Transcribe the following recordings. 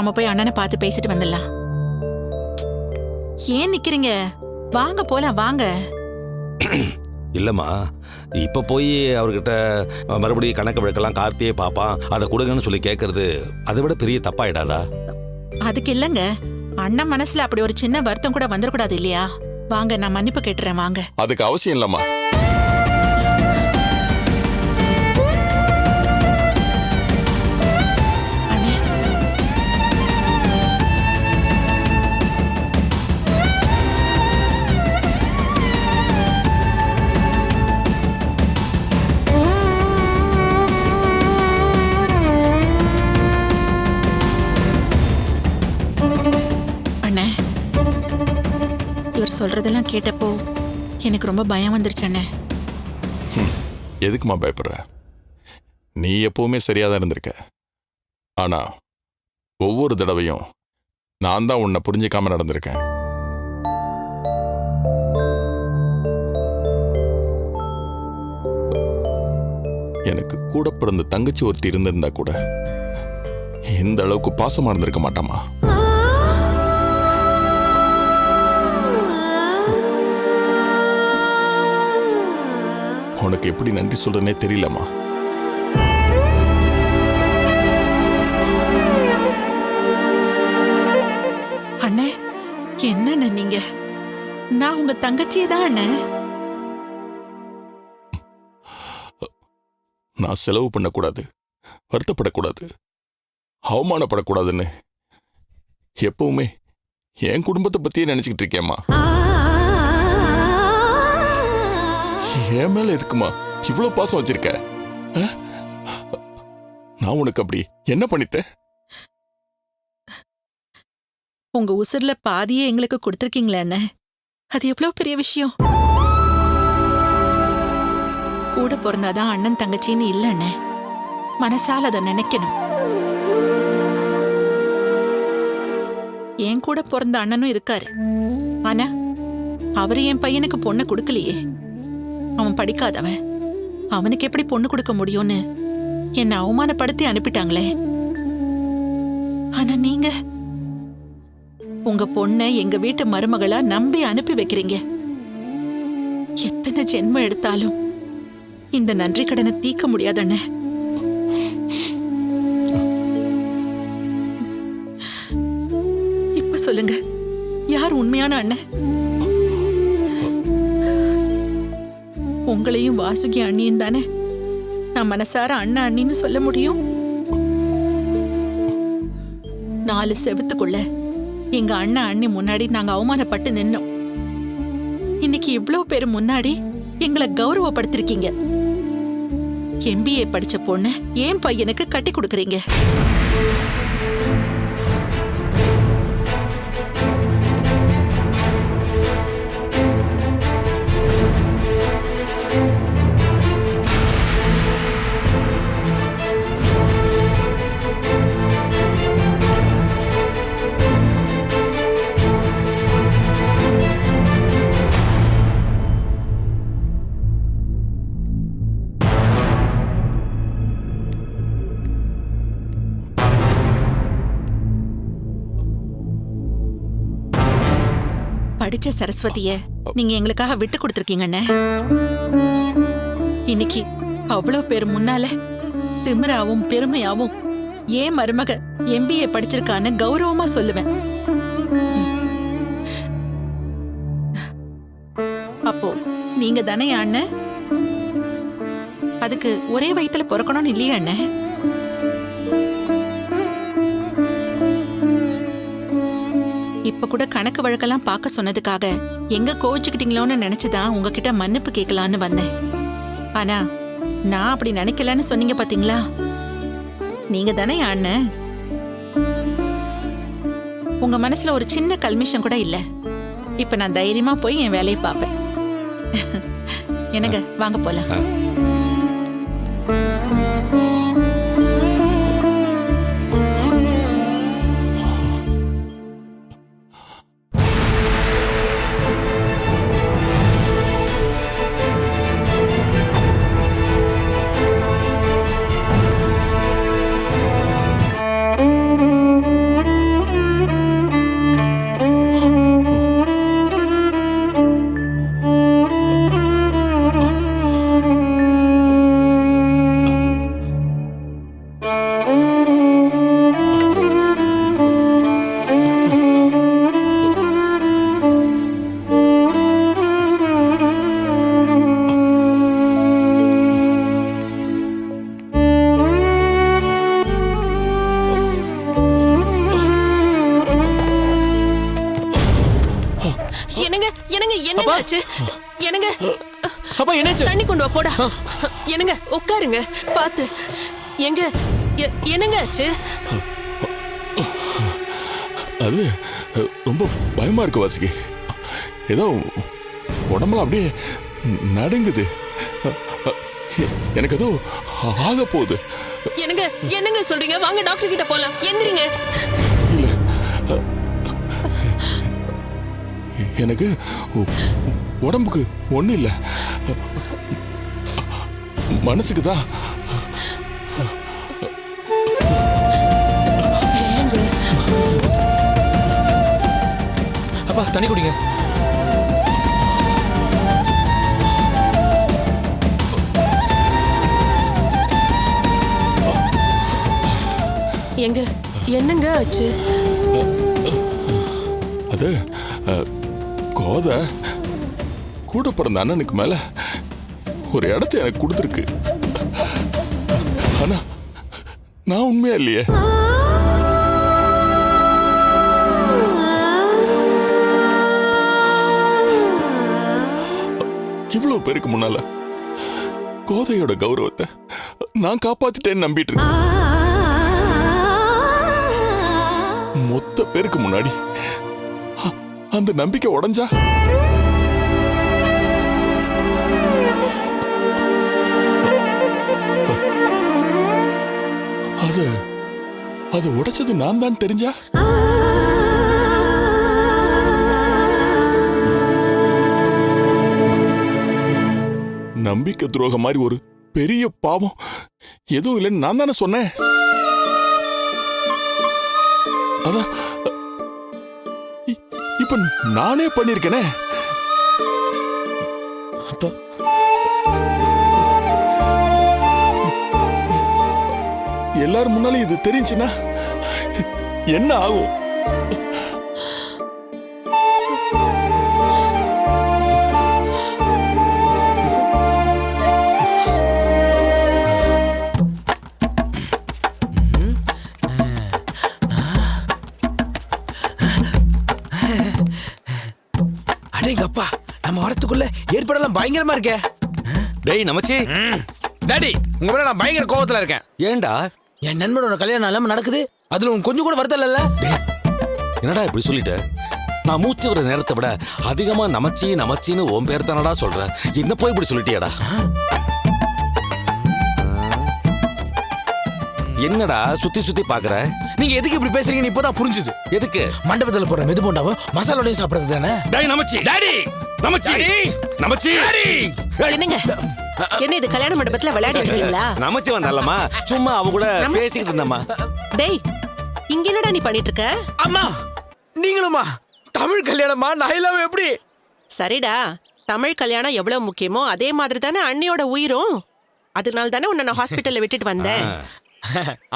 நாம போய் அண்ணனை பார்த்து பேசிட்டு வந்துடலாம். ஏன் நிக்கிறீங்க? வாங்க போலாம் வாங்க. இல்லைம்மா இப்போ போய் அவர்கிட்ட மறுபடியும் கணக்கு வழக்கெல்லாம் கார்த்தியே பார்ப்பான் அதை கொடுங்கன்னு சொல்லி கேட்கறது அதை விட பெரிய தப்பாயிடாதா? அதுக்கு இல்லைங்க. அண்ணன் மனசுல அப்படி ஒரு சின்ன வருத்தம் கூட வந்துடக்கூடாது இல்லையா? வாங்க நான் மன்னிப்பு கேட்டுறேன் வாங்க. அதுக்கு அவசியம் இல்லம்மா. சொல்றதெல்லாம் கேட்டப்போ எனக்கு ரொம்ப பயம் வந்துருச்சு அண்ணே. எதுக்குமா பயப்படுற? நீ எப்பவுமே சரியா தான் இருந்திருக்க. ஆனா ஒவ்வொரு தடவையும் நான் தான் உன்னை புரிஞ்சுக்காம நடந்திருக்கேன். எனக்கு கூட பிறந்த தங்கச்சி ஒருத்தி இருந்திருந்தா கூட இந்த அளவுக்கு பாசமா இருந்திருக்க மாட்டாமா உனக்கு எப்படி நன்றி சொல்றேனே தெரியலம்மா. அண்ணே என்னண்ணே நீங்க? நான் உங்க தங்கச்சியே தான் அண்ணே. நான் செலவு பண்ணக்கூடாது வருத்தப்படக்கூடாது அவமானப்படக்கூடாதுன்னு எப்பவுமே என் குடும்பத்தை பத்தியே நினைச்சுக்கிட்டு இருக்கேம்மா. என் மேல எதுக்குமா? இவ்வளவு பாசம் வச்சிருக்க? ஆ? நான் உனக்கு அப்படி என்ன பண்ணிட்டேன்? உங்க உசுர்ல பாதியே எங்களுக்கு கொடுத்துருக்கீங்களே அண்ணே. அது எவ்வளவு பெரிய விஷயம்? கூட பிறந்தாதான் அண்ணன் தங்கச்சின்னு இல்ல அண்ணே. மனசால அதை நினைக்கணும். என் கூட பிறந்த அண்ணனும் இருக்காரு. ஆனா அவரு என் பையனுக்கு பொண்ணை கொடுக்கலையே. அவன் படிக்காதவன். அவனுக்கு எப்படி பொண்ணு கொடுக்க முடியும்னு என்னை அவமானப்படுத்தி அனுப்பிட்டாங்களே. ஆனா நீங்க உங்க பொண்ணை எங்க வீட்டு மருமகளா நம்பி அனுப்பி வைக்கிறீங்க. எத்தனை ஜென்மம் எடுத்தாலும் இந்த நன்றி கடனை தீக்க முடியாதண்ணே. இப்ப சொல்லுங்க யார் உண்மையான அண்ணன்? உங்களையும் வாசுகி அண்ணியும் தானே? நான் மனசார அண்ணா அண்ணின்னு சொல்ல முடியும்? நாலு செவத்துக்குள்ள எங்க அண்ணா அண்ணி முன்னாடி நாங்க அவமானப்பட்டு நின்னோம். இன்னைக்கு இவ்வளவு பேர் முன்னாடி எங்களை கௌரவப்படுத்திருக்கீங்க. எம்பிஏ படிச்ச பொண்ணு ஏன் பையனுக்கு கட்டி கொடுக்குறீங்க? சரஸ்வதிய நீங்க எங்களுக்காக விட்டு கொடுத்துருக்கீங்கண்ணே இன்னைக்கு அவ்வளவு பேர் முன்னால திமிராவும் பெருமையாவும் ஏன் மருமக எம்பிஏ படிச்சிருக்கான்னு கௌரவமா சொல்லுவேன். அப்போ நீங்க தானே அண்ணன் அதுக்கு ஒரே வயித்துல பிறக்கணும்னு இல்லையா அண்ணன் இப்ப கூட கணக்கு வழக்கெல்லாம் பார்க்க சொன்னதுக்காக எங்க கோவிச்சுக்கிட்டீங்களோன்னு நினைச்சுதான் உங்ககிட்ட மன்னிப்பு கேட்கலான்னு வந்தேன். ஆனா நான் அப்படி நினைக்கலன்னு சொன்னீங்க பாத்தீங்களா? நீங்க தானே அண்ணன் உங்க மனசுல ஒரு சின்ன கல்மிஷம் கூட இல்ல. இப்ப நான் தைரியமா போய் என் வேலையை பார்ப்பேன். என்னங்க வாங்க போலாம். கொண்டு வா போடா என்னங்க உட்காருங்க. பாத்து எங்க என்னங்க ஆச்சு? அது ரொம்ப பயமா இருக்கு வாசுகி. ஏதோ உடம்புல அப்படியே நடுங்குது. எனக்கு ஏதோ ஆக போகுது. என்னங்க என்னங்க சொல்றீங்க? வாங்க டாக்டர் கிட்ட போலாம். எந்திரிங்க. இல்ல. எனக்கு உடம்புக்கு ஒண்ணு இல்ல. மனசுக்கு தான் அப்பா தண்ணி குடிங்க. எங்க? என்னங்க ஆச்சு? அது கோதை கூட பிறந்த அண்ணனுக்கு மேல ஒரு இடத்த எனக்கு கொடுத்துருக்கு. ஆனா நான் உண்மையா இல்லையே? இவ்வளவு பேருக்கு முன்னால கோதையோட கௌரவத்தை நான் காப்பாத்திட்டேன்னு நம்பிட்டு இருக்கேன். மொத்த பேருக்கு முன்னாடி அந்த நம்பிக்கை உடஞ்சா? அது அது உடைச்சது நான் தான் தெரிஞ்சா? நம்பிக்கை துரோகம் மாதிரி ஒரு பெரிய பாவம். எதுவும் இல்லைன்னு நான் தானே சொன்னேன். அதான் இ- இப்ப நானே பண்ணிருக்கேனே அதான் எல்லாரும் முன்னாலும் இது தெரிஞ்சுன்னா என்ன ஆகும்? அடேங்கப்பா நம்ம வரத்துக்குள்ள ஏற்பாடெல்லாம் பயங்கரமா இருக்கே. டேய் நமச்சி. டாடி உங்க மேல நான் பயங்கர கோவத்துல இருக்கேன். ஏன்டா என் நண்பனோட கல்யாணம் இல்லாம நடக்குது. அதுல உங்க கொஞ்சம் கூட வருத்தம் இல்ல என்னடா இப்படி சொல்லிட்ட? நான் மூச்சு விட நேரத்தை விட அதிகமா நமச்சி நமச்சின்னு உன் பேர் தானடா சொல்றேன் என்ன போய் இப்படி சொல்லிட்டியாடா? என்னடா சுத்தி சுத்தி பாக்குற? நீங்க எதுக்கு இப்படி பேசுறீங்கன்னு இப்பதான் புரிஞ்சுது. எதுக்கு? மண்டபத்துல போடுற மெது போண்டாவும் மசாலோடையும் சாப்பிடுறது தானே டேய் நமச்சி. டாடி! நமச்சி. நமச்சி. என்னங்க? என்ன இது கல்யாண மண்டபத்துல விளையாடிட்டு இருக்கீங்களா? நமச்சி வந்தாலம்மா சும்மா அவ கூட பேசிக்கிட்டு இருந்தம்மா. டேய் இங்க என்னடா நீ பண்ணிட்டு இருக்க அம்மா நீங்களுமா தமிழ் கல்யாணமா நான் இல்லாம எப்படி? சரிடா தமிழ் கல்யாணம் எவ்வளவு முக்கியமோ அதே மாதிரி தானே அண்ணியோட உயிரும். அதனால தானே உன்னை நான் ஹாஸ்பிட்டல்ல விட்டுட்டு வந்தேன்.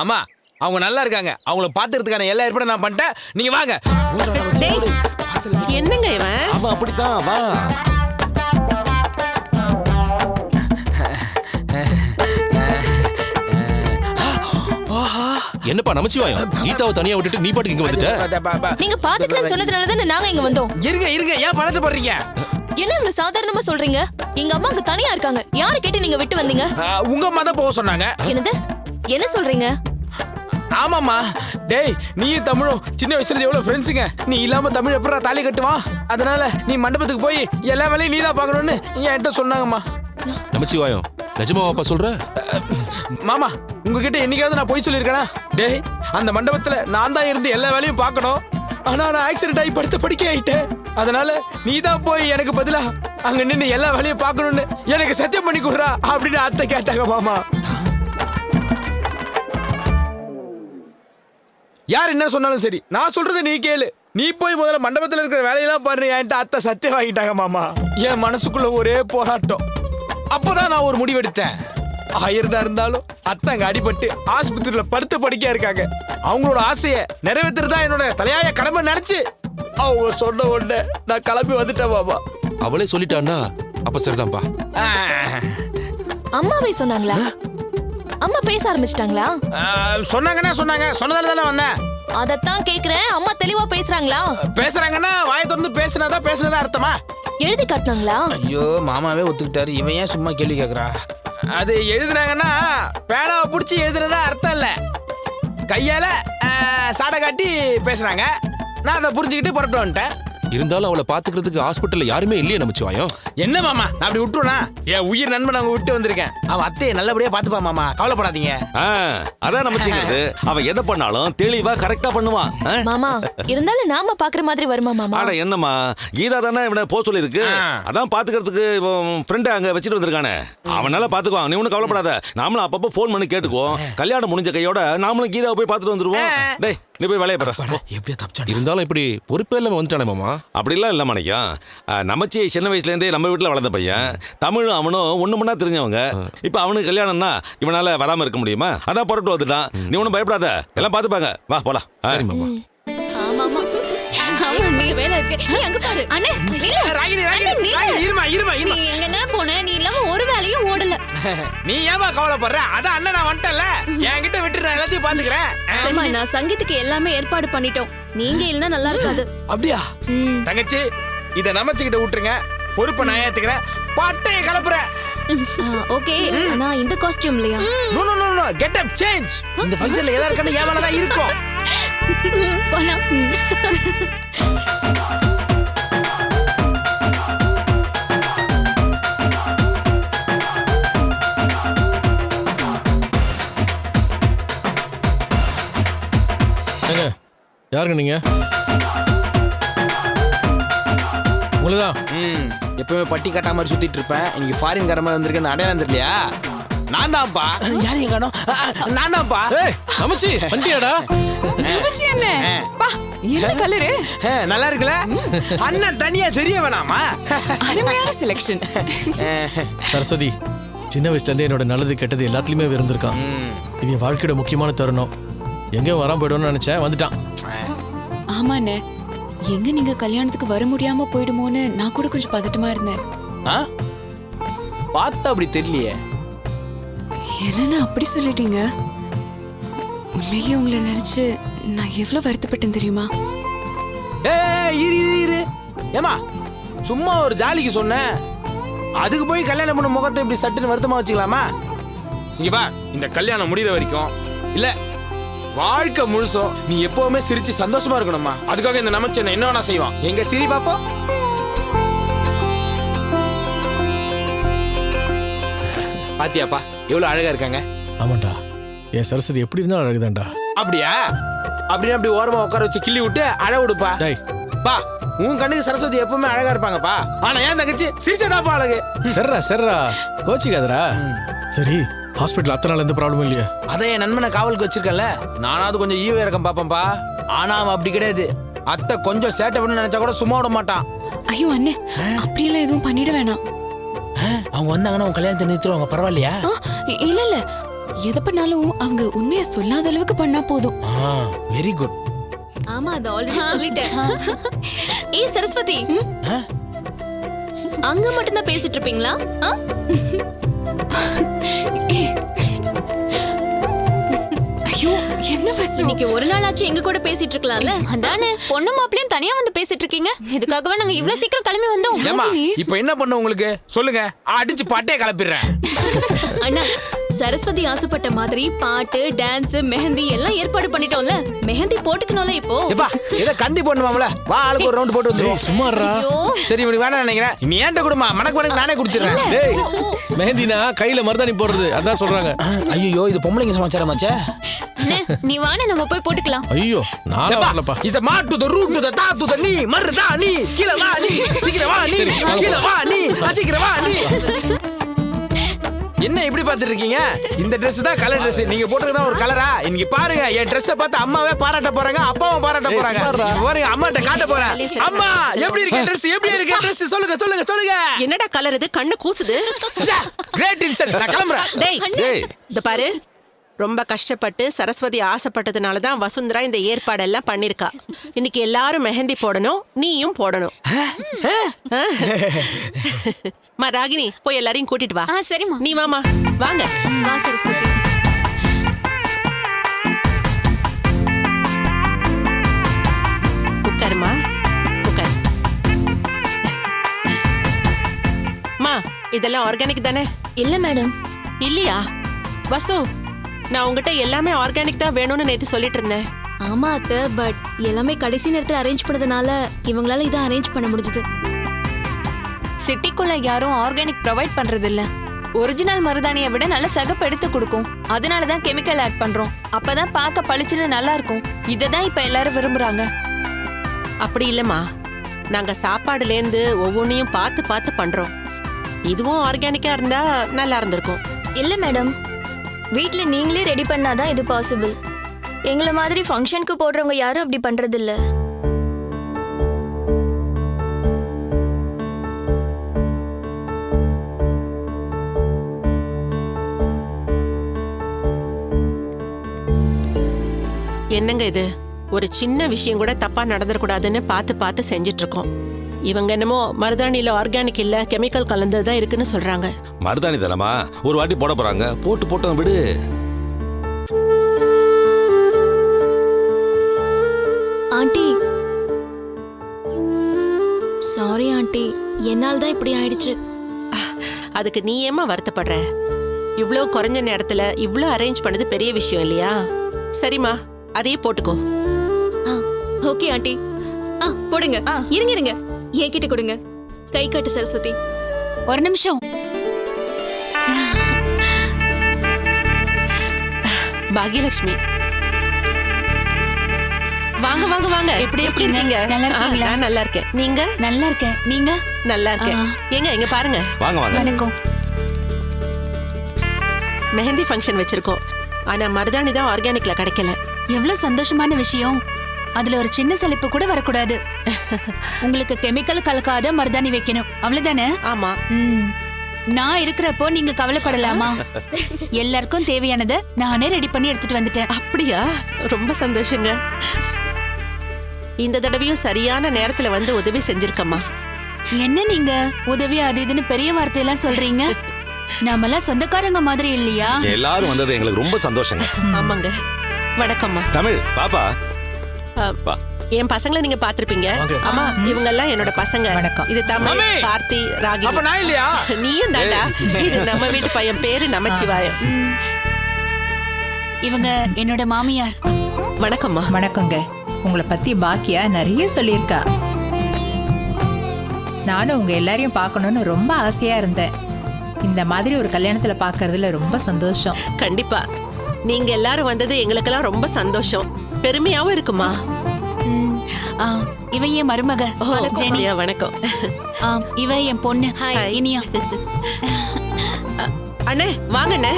அம்மா அவங்க நல்லா இருக்காங்க. அவங்கள பாத்துக்கிறதுக்கான எல்லா ஏற்பாடும் நான் பண்ணிட்டேன். நீங்க வாங்க. என்னங்க இவன்? அவன் அப்படித்தான் வா. என்னப்பா நமச்சிவாயம்? கீதாவை தனியா விட்டுட்டு நீ பாட்டுக்கு இங்க வந்துட்ட. நீங்க பாத்துக்கலன்னு சொன்னதுனால தானே நாங்க இங்க வந்தோம். இருங்க இருங்க. ஏன் பதட்டப்படுறீங்க? என்ன இவ்வளவு சாதாரணமா சொல்றீங்க? எங்க அம்மா அங்க தனியா இருக்காங்க. யாரை கேட்டு நீங்க விட்டு வந்தீங்க? உங்க அம்மா தான் போக சொன்னாங்க. என்னது? என்ன சொல்றீங்க? ஆமாம்மா. டேய் நீயும் தமிழும் சின்ன வயசுல எவ்வளவு ஃப்ரெண்ட்ஸுங்க நீ இல்லாம தமிழ் எப்படா தாலி கட்டுவான் அதனால நீ மண்டபத்துக்கு போய் எல்லா வேலையும் நீ தான் பார்க்கணும்னு என்கிட்ட சொன்னாங்கம்மா. நமச்சிவாயம் நிஜமாவாப்பா சொல்ற? மாமா உங்ககிட்ட என்னைக்காவது நான் போய் சொல்லியிருக்கேனா? டேய் அந்த மண்டபத்துல நான் தான் இருந்து எல்லா வேலையும் பார்க்கணும். ஆனா நான் ஆக்சிடென்ட் ஆகி படுத்த படிக்க ஆயிட்டேன். அதனால நீ தான் போய் எனக்கு பதிலா அங்க நின்று எல்லா வேலையும் பார்க்கணும்னு எனக்கு சத்தியம் பண்ணி கொடுறா அப்படின்னு அத்தை கேட்டாங்க மாமா. யார் என்ன சொன்னாலும் சரி நான் சொல்றதை நீ கேளு. நீ போய் முதல்ல மண்டபத்தில் இருக்கிற வேலையெல்லாம் பாரு என்கிட்ட அத்தை சத்தியம் வாங்கிட்டாங்க மாமா. என் மனசுக்குள்ள ஒரே போராட்டம். அப்பதான் நான் ஒரு முடிவெடுத்தேன். ஆயிரதா இருந்தாலும் அத்தை அங்க அடிபட்டு ஆஸ்பத்திரியில படுத்து படிக்க இருக்காங்க. அவங்களோட ஆசைய நிறைவேற்றுறதா என்னோட தலையாய கடமை நினைச்சு அவங்க சொன்ன உடனே நான் கிளம்பி வந்துட்டேன் மாமா. அவளே சொல்லிட்டான்னா அப்ப சரிதான்ப்பா ஆ, அம்மாவே சொன்னாங்களா? அம்மா பேச ஆரம்பிச்சிட்டாங்களா? சொன்னாங்கன்னா சொன்னாங்க சொன்னதால தானே வந்தேன். அதத்தான் கேக்குறேன் அம்மா தெளிவா பேசுறாங்களா? பேசுறாங்கன்னா வாயை திறந்து பேசினாதான் பேசினதா அர்த்தமா? எழுதி காட்டினாங்களா? ஐயோ மாமாவே ஒத்துக்கிட்டாரு. இவன் ஏன் சும்மா கேள்வி கேக்குறா? அது எழுதுனாங்கன்னா பேனாவை பிடிச்சி எழுதுனதா அர்த்தம் இல்ல. கையால சாடை காட்டி பேசுகிறாங்க நான் அதை புரிஞ்சுக்கிட்டு புறப்பட்டு வந்துட்டேன். இருந்தாலும் அவளை பாத்துக்கிறதுக்கு ஹாஸ்பிட்டல்ல யாருமே இல்லையே நமச்சிவாயம் என்ன மாமா? நான் அப்படி விட்டுருனா என் உயிர் நண்பன் அவங்க விட்டு வந்திருக்கேன். அவன் அத்தையை நல்லபடியா பாத்துப்பா மாமா. கவலைப்படாதீங்க. ஆ, அதான் நமச்சிக்கிறது அவன் எதை பண்ணாலும் தெளிவா கரெக்டா பண்ணுவான் ஆ? மாமா இருந்தாலும் நாம பாக்குற மாதிரி வருமா மாமா? ஆனா என்னம்மா? கீதா தானே இவனை போக சொல்லியிருக்கு. ஆ. அதான் பாத்துக்கிறதுக்கு ஃப்ரெண்டு அங்க வச்சுட்டு வந்திருக்கானே. அவனால பாத்துக்குவான் நீ ஒன்றும் கவலைப்படாத. நாமளும் அப்பப்போ ஃபோன் பண்ணி கேட்டுக்குவோம். கல்யாணம் முடிஞ்ச கையோட நாமளும் கீதாவை போய் பார்த்துட்டு வந்துருவோம். டேய் நீ போய் வேலையை பெற எப்படியோ தப்பிச்சா இருந்தாலும் இப்படி பொறுப்பே இல்லாம வந்துட்டானே மாமா. அப்படிலாம் இல்லை மணிக்கம் நமச்சி சின்ன வயசுலேருந்தே நம்ம வீட்டில் வளர்ந்த பையன். தமிழும் அவனும் ஒன்று மணி தெரிஞ்சவங்க. இப்போ அவனுக்கு கல்யாணம்னா இவனால வராமல் இருக்க முடியுமா? அதான் புரட்டு வந்துட்டான். நீ ஒன்றும் பயப்படாத. எல்லாம் பார்த்துப்பாங்க. வா போலாம். நீங்க வேலை இருக்கு. நீ அங்க பாரு. அண்ணே இல்ல ராகினி ராகினி இருமா இருமா நீ இருமா. எங்க என்ன போன நீ இல்லாம ஒரு வேலையும் ஓடல. நீ ஏமா கவலைப்படுற? அதான் அண்ணன் நான் வந்துட்டேன்ல. என்கிட்ட விட்டு நான் எல்லாத்தையும் பாத்துக்கிறேன். ஆமா நான் சங்கீத்துக்கு எல்லாமே ஏற்பாடு பண்ணிட்டோம். நீங்க இல்லனா நல்லா இருக்காது. அப்படியா. தங்கச்சி இத நமச்சுக்கிட்ட விட்டுருங்க. பொறுப்பை நான் ஏத்துக்கிறேன். பட்டையை கலப்புறேன். ஓகே. ஆனா இந்த காஸ்டியூம் இல்லையா? No no no no get up change இந்த ஃபங்க்ஷன்ல ஏன் தான் இருக்கும். போலாம். யாருங்க நீங்க. உங்களுதான் ம். எப்பவுமே பட்டி கட்டா மாதிரி சுத்திட்டு இருப்பேன். இன்னைக்கு ஃபாரின் கார மாதிரி வந்திருக்கேன் அடையாளம் தெரியலையா? நான் தான்ப்பா. யாரையும் காணோம் நான் தான்ப்பா. ஏய் நமச்சி வண்டியாடா? என்ன? கலரு? நல்லா இருக்குல்ல? அண்ணன் தனியா தெரிய வேணாமா? அருமையான செலெக்ஷன் சரஸ்வதி சின்ன வயசுல இருந்தே என்னோட நல்லது கெட்டது எல்லாத்துலயுமே இருந்திருக்கான். இது என் வாழ்க்கையோட முக்கியமான தருணம். எங்க வராம போயிடும்னு நினைச்சேன் வந்துட்டான். ஆமாண்ணே. எங்க நீங்க கல்யாணத்துக்கு வர முடியாம போயிடுமோன்னு நான் கூட கொஞ்சம் பதட்டமா இருந்தேன். ஆ? பார்த்தா அப்படி தெரியலையே. என்னண்ணா அப்படி சொல்லிட்டீங்க? உண்மையிலேயே உங்களை நினைச்சு நான் எவ்வளவு வருத்தப்பட்டேன் தெரியுமா? ஏய் இரு இரு இரு. ஏமா சும்மா ஒரு ஜாலிக்கு சொன்னேன் அதுக்கு போய் கல்யாணம் பண்ண முகத்தை இப்படி சட்டுன்னு வருத்தமா வச்சுக்கலாமா? இங்க பா இந்த கல்யாணம் முடியிற வரைக்கும். இல்ல வாழ்க்கை முழுசும் நீ எப்பவுமே சிரிச்சு சந்தோஷமா இருக்கணும்மா. அதுக்காக இந்த நமச்சனை என்ன வேணா செய்வான். எங்க சிரி பாப்போம் பாத்தியாப்பா எவ்வளவு அழகா இருக்காங்க? ஆமாண்டா. என் சரஸ்வதி எப்படி இருந்தாலும் அழகுதான்டா. அப்படியா? அப்படின்னு அப்படி ஓரமா உட்கார வச்சு கிள்ளி விட்டு அழ விடுப்பா. டேய். பா உன் கண்ணுக்கு சரஸ்வதி எப்பவுமே அழகா இருப்பாங்கப்பா. ஆனா ஏன் தங்கச்சி? சிரிச்சதாப்பா அழகு. சரிடா சரிடா கோச்சிக்காதடா. சரி ஹாஸ்பிட்டல் அத்தனை நாள் எந்த ப்ராப்ளமும் இல்லையா. அதான் என் நண்பனை காவலுக்கு வச்சிருக்கல நானாவது கொஞ்சம் ஈவ இறக்கம் பாப்பேன்பா ஆனா அவன் அப்படி கிடையாது. அத்தை கொஞ்சம் சேட்டை பண்ணு நினைச்சா கூட சும்மா விட மாட்டான். ஐயோ அண்ணே. அப்படியெல்லாம் எதுவும் பண்ணிட வேணாம். அவங்க வந்தாங்கன்னா உன் கல்யாணத்தை நிறுத்துருவாங்க. பரவாயில்லையா? ஆ, இல்ல இல்ல. எதை பண்ணாலும் அவங்க உண்மையை சொல்லாத அளவுக்கு பண்ணா போதும். வெரி குட் ஆமா அது ஆல்ரெடி சொல்லிட்டேன். ஏய் சரஸ்வதி. அங்க மட்டும் தான் பேசிட்டு இருப்பீங்களா? என்ன பேசும் இன்னைக்கு ஒரு நாளாச்சும் எங்க கூட பேசிட்டு இருக்கலாம்ல? அதானே? பொண்ணு மாப்பிளையும் தனியா வந்து பேசிட்டு இருக்கீங்க. இதுக்காகவே நாங்க இவ்வளவு சீக்கிரம் கிளம்பி வந்தோம்? ஏமா இப்போ என்ன பண்ண உங்களுக்கு? சொல்லுங்க. அடிச்சு பாட்டே கிளப்பிடுறேன் அண்ணா சரஸ்வதி ஆசைப்பட்ட மாதிரி பாட்டு டான்ஸ் மெஹந்தி எல்லாம் ஏற்பாடு பண்ணிட்டோம்ல. மெஹந்தி போட்டுக்கணும்ல இப்போ? எப்பா ஏதோ கந்தி பண்ணுவாங்கள வா ஆளுக்கு ஒரு ரவுண்ட் போட்டு வந்துருவோம். சும்மாறா சரி இவனுக்கு வேணாம் நினைக்கிறேன். நீ ஏன்ட்ட கொடுமா? மனக்கு மனக்கு நானே குடிச்சிடுறேன் டேய் மெஹந்தினா கையில மருதாணி போடுறது அதான் சொல்றாங்க. ஐயோ இது பொம்பளைங்க சமாச்சாரமாச்சே அண்ணே, நீ வாணே நம்ம போய் போட்டுக்கலாம். ஐயோ நானும் வரலப்பா. இஸ் மா to the route to the டா டு த நீ மர்தா நீ கீழ வா நீ சீக்கிரம் வா நீ கீழ வா நீ சீக்கிரம் வா நீ. என்ன இப்படி பார்த்துட்டு இருக்கீங்க? இந்த Dress தான் கலர் Dress. நீங்க தான் ஒரு கலரா இன்னைக்கு பாருங்க என் Dress-அ பார்த்து அம்மாவே பாராட்ட போறாங்க அப்பாவும் பாராட்ட போறாங்க. இப்ப பாருங்க அம்மாட்ட காட்ட போறேன். அம்மா எப்படி இருக்கு Dress? எப்படி இருக்கு Dress? சொல்லுங்க சொல்லுங்க சொல்லுங்க. என்னடா கலர் இது? கண்ணு கூசுது. கிரேட் இன்சல்ட் நான் கிளம்புறேன். டேய் டேய். இந்த பாரு. ரொம்ப கஷ்டப்பட்டு சரஸ்வதி ஆசைப்பட்டதுனால தான் வசுந்தரா இந்த ஏற்பாடெல்லாம் பண்ணிருக்கா. இன்னைக்கு எல்லாரும் மெஹந்தி போடணும் நீயும் போடணும். மா ராகினி போய் எல்லாரையும் கூட்டிட்டு வா. சரிம்மா. நீ வாமா வாங்க. வா சரஸ்வதி. உட்காருமா உட்காரு. இதெல்லாம் ஆர்கானிக் தானே? இல்ல மேடம். இல்லையா? வசு நான் உங்ககிட்ட எல்லாமே ஆர்கானிக் தான் வேணும்னு நேத்து சொல்லிட்டு இருந்தேன். ஆமா அத்தை பட் எல்லாமே கடைசி நேரத்துல அரேஞ்ச் பண்ணதுனால இவங்களால இதை அரேஞ்ச் பண்ண முடிஞ்சது. சிட்டிக்குள்ள யாரும் ஆர்கானிக் ப்ரொவைட் பண்றது இல்ல ஒரிஜினல் மருதாணியை விட நல்ல சகப்பு எடுத்து கொடுக்கும். அதனால தான் கெமிக்கல் ஆட் பண்றோம். அப்பதான் பார்க்க பளிச்சுன்னு நல்லா இருக்கும். இதை தான் இப்ப எல்லாரும் விரும்புறாங்க. அப்படி இல்லம்மா. நாங்க சாப்பாடுலேருந்து ஒவ்வொன்றையும் பார்த்து பார்த்து பண்றோம். இதுவும் ஆர்கானிக்கா இருந்தா நல்லா இருந்திருக்கும். இல்ல மேடம் வீட்ல நீங்களே ரெடி பண்ணாதான் இது பாசிபிள் எங்களை மாதிரி ஃபங்க்ஷனுக்கு போடுறவங்க யாரும் அப்படி பண்றது இல்ல என்னங்க இது? ஒரு சின்ன விஷயம் கூட தப்பா நடந்துடக்கூடாதுன்னு பார்த்து பார்த்து செஞ்சிட்டு இருக்கோம். இவங்க என்னமோ மருதாணியில ஆர்கானிக் இல்ல கெமிக்கல் கலந்தது தான் இருக்குன்னு சொல்றாங்க. மருதாணி தரமா ஒரு வாட்டி போட போறாங்க. போட்டு போட்டோம் விடு. ஆண்டி. Sorry aunty. என்னால் தான் இப்படி ஆயிடுச்சு. அதுக்கு நீ ஏமா வருத்தப்படுற? இவ்ளோ குறைஞ்ச நேரத்துல இவ்ளோ அரேஞ்ச் பண்ணது பெரிய விஷயம் இல்லையா? சரிம்மா அதையே போட்டுக்கோ. Okay aunty. ஆ போடுங்க. இருங்க இருங்க. என்கிட்ட கொடுங்க. கை காட்டு சரஸ்வதி. ஒரு நிமிஷம். பாக்யலட்சுமி. வாங்க வாங்க வாங்க. எப்படி இருக்கீங்க? நல்லா இருக்கீங்களா? நான் நல்லா இருக்கேன். நீங்க? நல்லா இருக்கேன். நீங்க? நல்லா இருக்கேன். ஏங்க இங்க பாருங்க. வாங்க வாங்க. வணக்கம். மெஹந்தி ஃபங்க்ஷன் வச்சிருக்கோம். ஆனா மருதாணி தான் ஆர்கானிக்ல கிடைக்கல. எவ்வளவு சந்தோஷமான விஷயம். அதுல ஒரு சின்ன சலிப்பு கூட வரக்கூடாது. உங்களுக்கு கெமிக்கல் கலக்காத மருதாணி வைக்கணும். அவ்வளவுதானே? ஆமா. நான் இருக்கிறப்போ நீங்க கவலைப்படலாமா? எல்லாருக்கும் தேவையானதை நானே ரெடி பண்ணி எடுத்துட்டு வந்துட்டேன். அப்படியா? ரொம்ப சந்தோஷங்க. இந்த தடவையும் சரியான நேரத்துல வந்து உதவி செஞ்சிருக்கம்மா. என்ன நீங்க? உதவி அது இதுன்னு பெரிய வார்த்தையெல்லாம் சொல்றீங்க? நாமெல்லாம் சொந்தக்காரங்க மாதிரி இல்லையா? எல்லாரும் வந்தது எங்களுக்கு ரொம்ப சந்தோஷங்க. ஆமாங்க. வணக்கம்மா. தமிழ் பாப்பா. என் பசங்களை நீங்க பாத்திருப்பீங்க. ஆமா இவங்க எல்லாம் என்னோட பசங்க. வணக்கம். இது தமிழ்! கார்த்தி ராகி அப்ப நான் இல்லையா? நீயும் தாண்டா. இது நம்ம வீட்டு பையன் பேரு நமச்சிவாயம். இவங்க என்னோட மாமியார். வணக்கம்மா. வணக்கங்க. உங்களை பத்தி பாக்கியா நிறைய சொல்லியிருக்கா. நானும் உங்க எல்லாரையும் பார்க்கணும்னு ரொம்ப ஆசையா இருந்தேன். இந்த மாதிரி ஒரு கல்யாணத்துல பார்க்கறதுல ரொம்ப சந்தோஷம். கண்டிப்பா. நீங்க எல்லாரும் வந்தது எங்களுக்கெல்லாம் ரொம்ப சந்தோஷம். பெருமையாவும் இருக்குமா? இவ என் மருமக. ஓ, ஜெனி அப்படியா, வணக்கம். இவ என் பொண்ணு. இனியா. அண்ணே வாங்க அண்ணே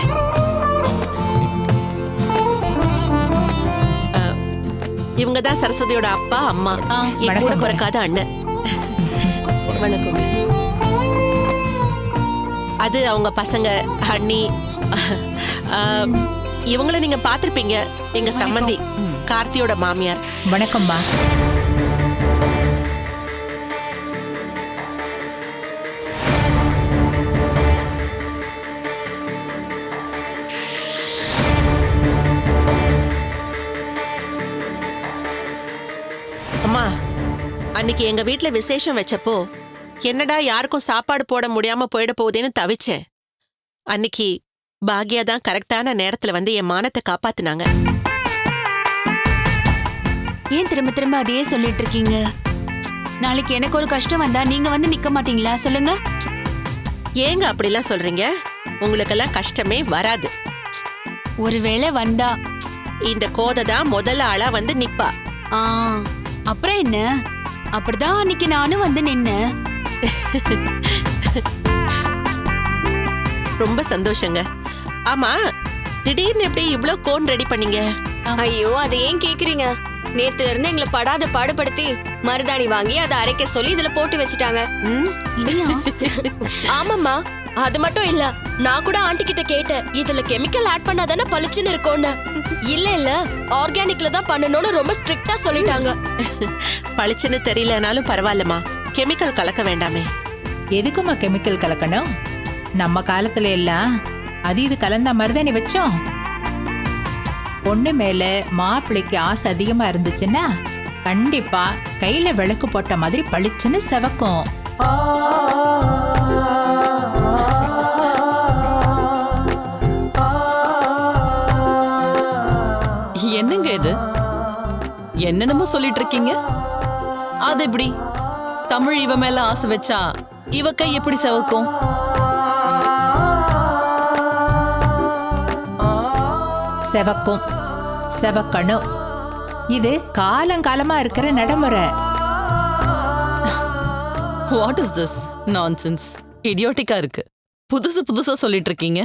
இவங்க தான் சரஸ்வதியோட அப்பா அம்மா. என் கூட. பிறக்காத அண்ணன். வணக்கம். அது அவங்க பசங்க ஆ, இவங்கள நீங்க பாத்திருப்பீங்க எங்க சம்மந்தி. கார்த்தியோட மாமியார். வணக்கம்மா. அம்மா அன்னைக்கு எங்க வீட்ல விசேஷம் வச்சப்போ என்னடா யாருக்கும் சாப்பாடு போட முடியாம போயிட போகுதேன்னு தவிச்சேன். அன்னைக்கு பாக்யா தான் கரெக்டான நேரத்துல வந்து என் மானத்தை காப்பாத்துனாங்க. ஏன் திரும்ப திரும்ப அதையே சொல்லிட்டு இருக்கீங்க? நாளைக்கு எனக்கு ஒரு கஷ்டம் வந்தா நீங்க வந்து நிக்க மாட்டீங்களா? சொல்லுங்க. ஏங்க அப்படிலாம் சொல்றீங்க? உங்களுக்கெல்லாம் கஷ்டமே வராது. ஒருவேளை வந்தா. இந்த கோதை தான் முதல் ஆளா வந்து நிப்பா. ஆ அப்புறம் என்ன? அப்படிதான் அன்னைக்கு நானும் வந்து நின்னேன். ரொம்ப சந்தோஷங்க. ஆமா திடீர்னு எப்படி இவ்ளோ கோன் ரெடி பண்ணீங்க? ஐயோ அதை ஏன் கேக்குறீங்க? நேத்துல இருந்து எங்களை படாத பாடுபடுத்தி மருதாணி வாங்கி அதை அரைக்க சொல்லி இதுல போட்டு வச்சுட்டாங்க. ம்? இனியா ஆமாம்மா அது மட்டும் இல்ல. நான் கூட ஆண்டி கிட்ட கேட்டேன் இதுல கெமிக்கல் ஆட் பண்ணாதானே பளிச்சுன்னு இருக்கும்னு. இல்ல இல்ல ஆர்கானிக்ல தான் பண்ணணும்னு ரொம்ப ஸ்ட்ரிக்ட்டா சொல்லிட்டாங்க. பளிச்சுன்னு தெரியலனாலும் பரவாயில்லம்மா. கெமிக்கல் கலக்க வேண்டாமே. எதுக்குமா கெமிக்கல் கலக்கணும்? நம்ம காலத்துல எல்லாம் அது இது கலந்த மருதாணி வச்சோம். பொண்ணு மேலே மாப்பிள்ளைக்கு ஆசை அதிகமாக இருந்துச்சுன்னா கண்டிப்பாக கையில் விளக்கு போட்ட மாதிரி பளிச்சுன்னு செவக்கும். என்னங்க இது? என்னென்னமோ சொல்லிட்டு இருக்கீங்க அது எப்படி? தமிழ் இவ மேல ஆசை வச்சா இவ கை எப்படி செவக்கும்? செவக்கும். செவக்கணும் இது காலங்காலமா இருக்கிற நடைமுறை. வாட் இஸ் திஸ் நான்சென்ஸ் இடியோட்டிக்கா இருக்கு. புதுசு புதுசா சொல்லிட்டு இருக்கீங்க.